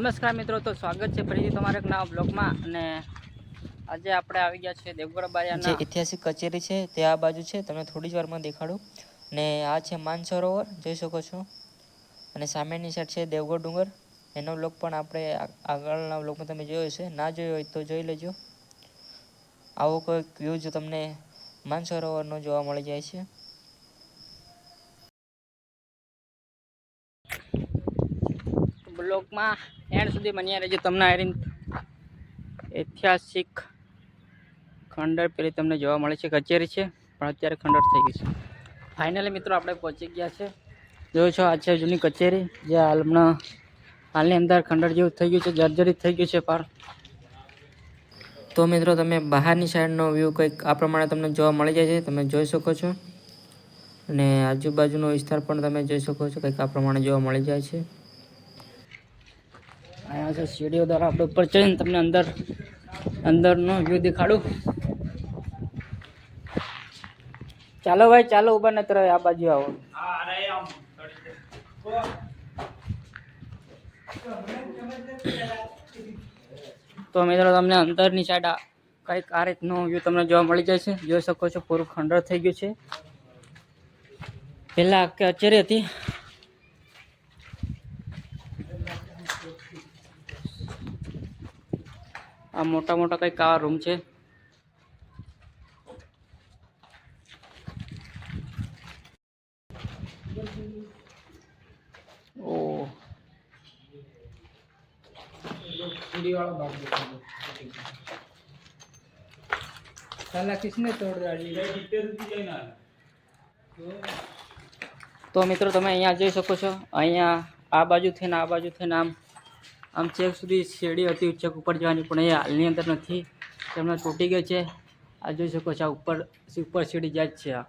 નમસ્કાર મિત્રો તો સ્વાગત છે ફરીથી તમારા એક નવા બ્લોગમાં. અને આજે આપણે આવી ગયા છે દેવગઢ જે બારિયાના ઐતિહાસિક કચેરી છે તે આ બાજુ છે. તમને થોડી જ વારમાં દેખાડું. ને આ છે માનસરોવર જોઈ શકો છો. અને સામેની સાઈડ છે દેવગઢ ડુંગર. એનો બ્લોગ પણ આપણે આગળના બ્લોગમાં તમે જોયો છે ના જોયો હોય તો જોઈ લેજો. આવો કોઈક વ્યૂ જો તમને માનસરોવરનો જોવા મળી જાય છે. બ્લોગમાં એન્ડ સુધી બન્યા રહેજો તમને આયરીન ઐતિહાસિક ખંડર પેલી તમને જોવા મળે છે કચેરી છે, પણ અત્યારે ખંડર થઈ ગઈ છે. ફાઇનલી મિત્રો આપણે પહોંચી ગયા છે. જોયું છો, આ છે જૂની કચેરી, જે હાલમાં હાલની અંદર ખંડર જેવું થઈ ગયું છે, જર્જરિત થઈ ગયું છે પાર. તો મિત્રો તમે બહારની સાઈડનો વ્યૂ કંઈક આ પ્રમાણે તમને જોવા મળી જાય છે, તમે જોઈ શકો છો. અને આજુબાજુનો વિસ્તાર પણ તમે જોઈ શકો છો, કંઈક આ પ્રમાણે જોવા મળી જાય છે. અહીંયા છે સીડીઓ દ્વારા આપણે ઉપર ચડીને તમને અંદર, અંદરનો વ્યૂ દેખાડું. ચાલો ભાઈ, ચાલો ઊભા નતર આ બાજુ આવો. તો મિત્રો, તમને અંદરની સાઈડ કંઈક આ રીતનો વ્યૂ તમને જોવા મળી જાય છે. જોઈ શકો છો, પૂરું ખંડર થઈ ગયું છે. પહેલાં કચેરી હતી આ મોટા મોટા કંઈક આવા રૂમ છે. ઓ. સાલા કિસને તોડ તો મિત્રો તમે અહીંયા જોઈ શકો છો. અહીંયા આ બાજુ થઈને આ બાજુ થઈને આમ આમ છેક સુધી શેરડી હતી, છેક ઉપર જવાની પણ એ હાલની અંદર નથી. તેમને તૂટી ગઈ છે. આ જોઈ શકો છો ઉપર ઉપર સીડી જાય છે આ.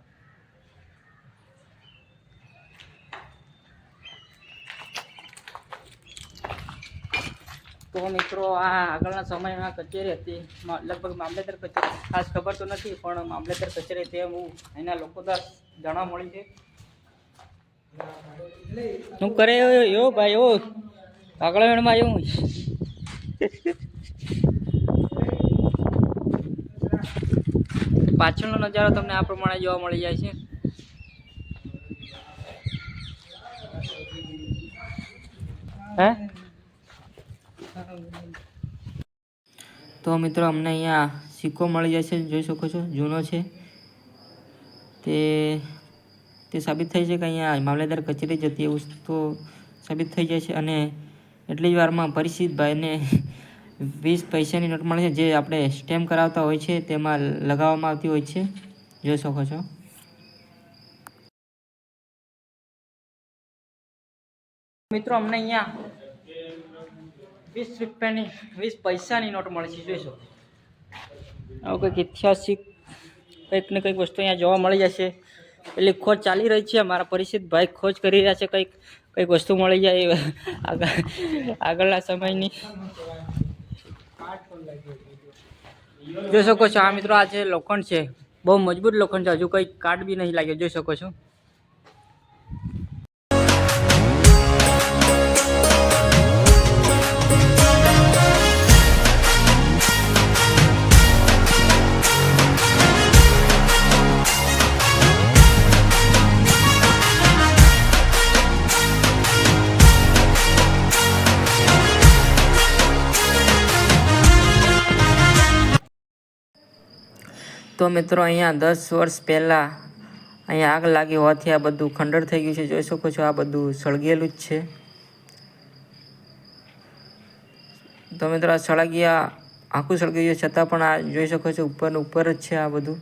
તો મિત્રો, આ આગળના સમયમાં કચેરી હતી. લગભગ મામલેદાર કચેરી. ખાસ ખબર તો નથી, પણ મામલેદાર કચેરી તે હું એના લોકો દ્વારા જાણવા મળી છે. શું કરે એવો ભાઈ, ઓ? કાગળ વેણમાં આવ્યું પાછળનો નજારો તમને આ પ્રમાણે જોવા મળી જાય છે. હે? તો મિત્રો અમને અહીંયા સિક્કો મળી છે જોઈ શકો છો, જૂનો છે. તે તે સાબિત થઈ છે કે અહીંયા મામલેદાર કચેરી જતી એવું તો સાબિત થઈ જાય છે અને એટલી જ વારમાં પરિચિતભાઈને વીસ પૈસાની નોટ મળે છે, જે આપણે સ્ટેમ્પ કરાવતા હોય છે, તેમાં લગાવવામાં આવતી હોય છે. જોઈ શકો છો. મિત્રો, અમને અહીંયા વીસ રૂપિયાની, વીસ પૈસાની નોટ મળે છે જોઈશો આવું કંઈક ઐતિહાસિક કંઈક ને કંઈક વસ્તુ અહીંયા જોવા મળી જશે. એટલે ખોજ ચાલી રહી છે, મારા પરિચિત ભાઈ ખોજ કરી રહ્યા છે, કંઈક કંઈક વસ્તુ મળી જાય આગળના સમયની. જોઈ શકો છો, આ મિત્રો, આ છે લોખંડ છે, બહુ મજબૂત લોખંડ છે, હજુ કંઈ કાર્ડ બી નહીં લાગ્યો જોઈ શકો છો. તો મિત્રો અહીંયા દસ વર્ષ પહેલાં અહીંયા આગ લાગી હોવાથી આ બધું ખંડર થઈ ગયું છે. જોઈ શકો છો આ બધું સળગેલું જ છે. તો મિત્રો આ સળગ્યા આખું સળગી ગયું છતાં પણ આ જોઈ શકો છો ઉપર ઉપર જ છે આ બધું.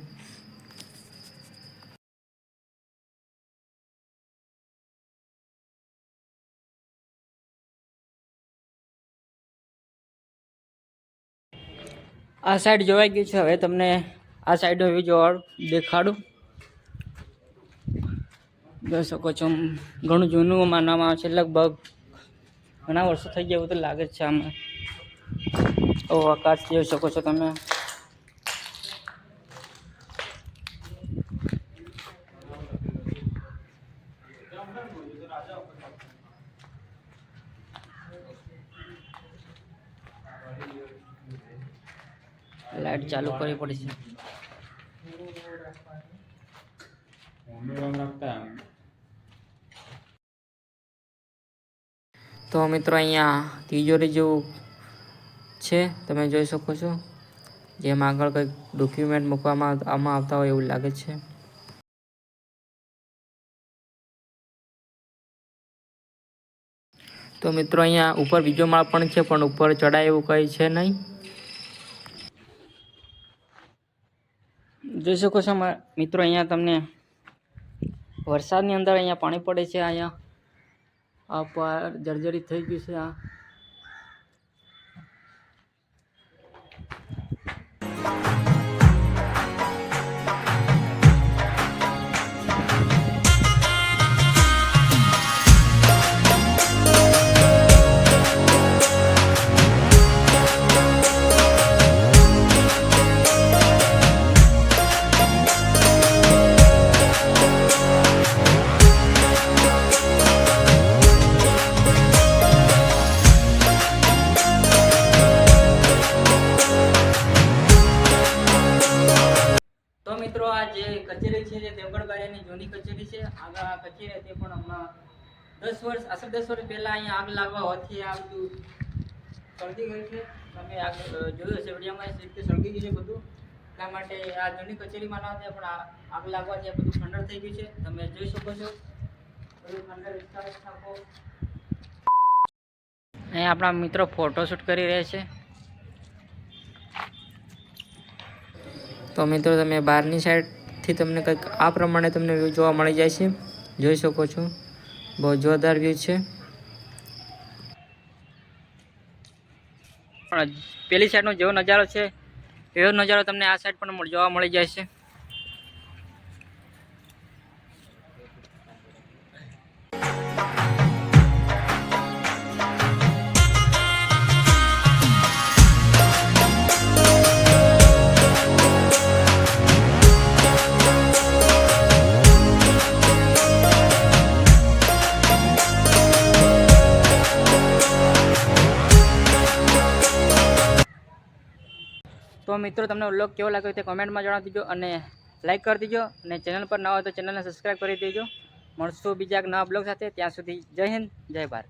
આ સાઈડ જોવાઈ ગયું છે. હવે તમને આ સાઈડ વ્યૂ જોવા દેખાડું. જોઈ શકો છો, ઘણું જૂનું માનવામાં આવે છે, લગભગ ઘણા વર્ષો થઈ ગયા એવું તો લાગે જ છે આમાં. ઓ આકાશ જોઈ શકો છો તમે. લાઈટ ચાલુ કરવી પડશે તો મિત્રો અહીંયા તિજોરી જેવું છે, તમે જોઈ શકો છો. જેમાં આગળ કંઈક ડોક્યુમેન્ટ મૂકવામાં આમાં આવતા હોય એવું લાગે છે. તો મિત્રો અહીંયા ઉપર બીજો માળ પણ છે, પણ ઉપર ચડાય એવું કંઈ છે નહીં. જોઈ શકો છો મિત્રો, અહીંયા તમને વરસાદની અંદર અહીંયા પાણી પડે છે, અહીંયા. આ પર જર્જરિત થઈ ગયું છે, આ. આગળ આ કચેરી હતી પણ હમણાં દસ વર્ષ અસર દસ વર્ષ પહેલાં અહીંયા આગ લાગવા હોવાથી આ બધું સળગી ગયું છે. તમે આગળ અ, જોયું હશે એ રીતે સળગી ગયું છે બધું. એટલા માટે આ જૂની કચેરીમાં ના હતી પણ આગ લાગવાથી આ બધું ખંડર થઈ ગયું છે. તમે જોઈ શકો છો. બધું ખંડર વિસ્તાર સ્થાપો અહીંયા આપણા મિત્રો ફોટોશૂટ કરી રહ્યા છે. તો મિત્રો તમે બહારની સાઈડથી તમને કંઈક આ પ્રમાણે તમને વ્યૂ જોવા મળી જાય છે જોઈ શકો છો. બહુ જોરદાર વ્યૂ છે. પેલી સાઈડનો જેવો નજારો છે, એવો નજારો તમને આ સાઈડ પણ જોવા મળી જાય છે તો મિત્રો, તમને વ્લોગ કેવો લાગ્યો તે કોમેન્ટમાં જણાવી દીજો અને લાઇક કરી દીજો. અને ચેનલ પર ન હોય તો ચેનલને સબસ્ક્રાઈબ કરી દેજો. મળશું બીજા નવા બ્લોગ સાથે. ત્યાં સુધી જય હિન્દ, જય ભારત.